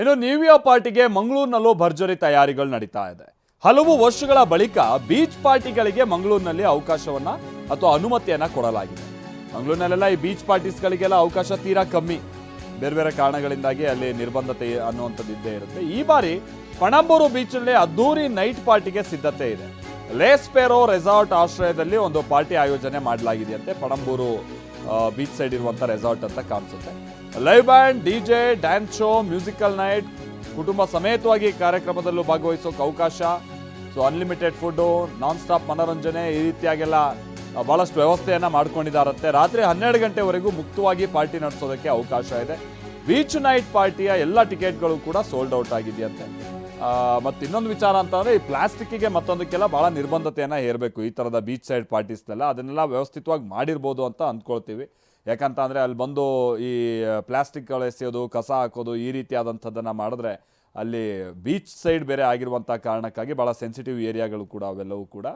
ಇನ್ನು new year ಪಾರ್ಟಿಗೆ ಮಂಗಳೂರಿನಲ್ಲೂ ಭರ್ಜರಿ ತಯಾರಿಗಳು ನಡೀತಾ ಇದೆ. ಹಲವು ವರ್ಷಗಳ ಬಳಿಕ ಬೀಚ್ ಪಾರ್ಟಿಗಳಿಗೆ ಮಂಗಳೂರಿನಲ್ಲಿ ಅವಕಾಶವನ್ನ ಅಥವಾ ಅನುಮತಿಯನ್ನ ಕೊಡಲಾಗಿದೆ. ಮಂಗಳೂರಿನಲ್ಲೆಲ್ಲ ಈ ಬೀಚ್ ಪಾರ್ಟೀಸ್ಗಳಿಗೆಲ್ಲ ಅವಕಾಶ ತೀರಾ ಕಮ್ಮಿ. ಬೇರೆ ಬೇರೆ ಕಾರಣಗಳಿಂದಾಗಿ ಅಲ್ಲಿ ನಿರ್ಬಂಧತೆ ಅನ್ನುವಂಥದ್ದು ಇದ್ದೇ ಇರುತ್ತೆ. ಈ ಬಾರಿ ಪಣಂಬೂರು ಬೀಚ್ನಲ್ಲಿ ಅದ್ದೂರಿ ನೈಟ್ ಪಾರ್ಟಿಗೆ ಸಿದ್ಧತೆ ಇದೆ. ಲೇಸ್ಪೇರೋ ರೆಸಾರ್ಟ್ ಆಶ್ರಯದಲ್ಲಿ ಒಂದು ಪಾರ್ಟಿ ಆಯೋಜನೆ ಮಾಡಲಾಗಿದೆಯಂತೆ ಪಣಂಬೂರು ಬೀಚ್ ಸೈಡ್ ಇರುವಂಥ ರೆಸಾರ್ಟ್ ಅಂತ ಕಾಣಿಸುತ್ತೆ. Live band D J dance show musical night ಕುಟುಂಬ ಸಮೇತವಾಗಿ ಕಾರ್ಯಕ್ರಮದಲ್ಲೂ ಭಾಗವಹಿಸೋಕೆ ಅವಕಾಶ. So unlimited food non stop ಮನೋರಂಜನೆ ಈ ರೀತಿಯಾಗೆಲ್ಲ ಭಾಳಷ್ಟು ವ್ಯವಸ್ಥೆಯನ್ನು ಮಾಡ್ಕೊಂಡಿದ್ದಾರಂತೆ. ರಾತ್ರಿ ಹನ್ನೆರಡು ಗಂಟೆವರೆಗೂ ಮುಕ್ತವಾಗಿ ಪಾರ್ಟಿ ನಡೆಸೋದಕ್ಕೆ ಅವಕಾಶ ಇದೆ. ಬೀಚ್ ನೈಟ್ ಪಾರ್ಟಿಯ ಎಲ್ಲ ಟಿಕೆಟ್ಗಳು ಕೂಡ ಸೋಲ್ಡ್ ಔಟ್ ಆಗಿದೆಯಂತೆ. ಮತ್ತೆ ಇನ್ನೊಂದು ವಿಚಾರ ಅಂತಂದರೆ ಈ ಪ್ಲಾಸ್ಟಿಕ್ಕಿಗೆ ಮತ್ತೊಂದಕ್ಕೆಲ್ಲ ಭಾಳ ನಿರ್ಬಂಧತೆಯನ್ನು ಹೇರಬೇಕು. ಈ ಥರದ ಬೀಚ್ ಸೈಡ್ ಪಾರ್ಟೀಸ್ನೆಲ್ಲ ಅದನ್ನೆಲ್ಲ ವ್ಯವಸ್ಥಿತವಾಗಿ ಮಾಡಿರ್ಬೋದು ಅಂತ ಅಂದ್ಕೊಳ್ತೀವಿ. ಯಾಕಂತ ಅಂದ್ರೆ ಅಲ್ಲಿ ಬಂದು ಈ ಪ್ಲಾಸ್ಟಿಕ್ಗಳು ಎಸೆಯೋದು, ಕಸ ಹಾಕೋದು ಈ ರೀತಿಯಾದಂಥದ್ದನ್ನು ಮಾಡಿದ್ರೆ ಅಲ್ಲಿ ಬೀಚ್ ಸೈಡ್ ಬೇರೆ ಆಗಿರುವಂಥ ಕಾರಣಕ್ಕಾಗಿ ಭಾಳ ಸೆನ್ಸಿಟಿವ್ ಏರಿಯಾಗಳು ಕೂಡ ಅವೆಲ್ಲವೂ ಕೂಡ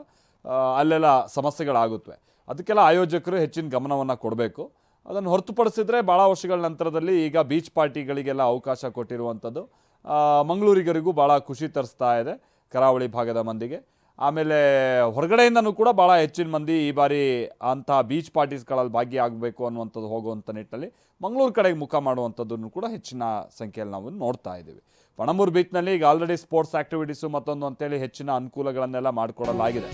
ಅಲ್ಲೆಲ್ಲ ಸಮಸ್ಯೆಗಳಾಗುತ್ತವೆ ಅದಕ್ಕೆಲ್ಲ ಆಯೋಜಕರು ಹೆಚ್ಚಿನ ಗಮನವನ್ನು ಕೊಡಬೇಕು. ಅದನ್ನು ಹೊರತುಪಡಿಸಿದ್ರೆ ಭಾಳ ವರ್ಷಗಳ ನಂತರದಲ್ಲಿ ಈಗ ಬೀಚ್ ಪಾರ್ಟಿಗಳಿಗೆಲ್ಲ ಅವಕಾಶ ಕೊಟ್ಟಿರುವಂಥದ್ದು. ಮಂಗಳೂರಿಗರಿಗೂ ಭಾಳ ಖುಷಿ ತರಿಸ್ತಾ ಇದೆ ಕರಾವಳಿ ಭಾಗದ ಮಂದಿಗೆ. ಆಮೇಲೆ ಹೊರಗಡೆಯಿಂದನೂ ಕೂಡ ಭಾಳ ಹೆಚ್ಚಿನ ಮಂದಿ ಈ ಬಾರಿ ಅಂತಹ ಬೀಚ್ ಪಾರ್ಟೀಸ್ಗಳಲ್ಲಿ ಭಾಗಿಯಾಗಬೇಕು ಅನ್ನುವಂಥದ್ದು ಹೋಗುವಂಥ ನಿಟ್ಟಿನಲ್ಲಿ ಮಂಗಳೂರು ಕಡೆಗೆ ಮುಖ ಮಾಡುವಂಥದ್ದನ್ನು ಕೂಡ ಹೆಚ್ಚಿನ ಸಂಖ್ಯೆಯಲ್ಲಿ ನಾವು ನೋಡ್ತಾ ಇದ್ದೀವಿ. ಪಣಂಬೂರು ಬೀಚ್ನಲ್ಲಿ ಈಗ ಆಲ್ರೆಡಿ ಸ್ಪೋರ್ಟ್ಸ್ ಆ್ಯಕ್ಟಿವಿಟೀಸು ಮತ್ತೊಂದು ಅಂತೇಳಿ ಹೆಚ್ಚಿನ ಅನುಕೂಲಗಳನ್ನೆಲ್ಲ ಮಾಡಿಕೊಡಲಾಗಿದೆ.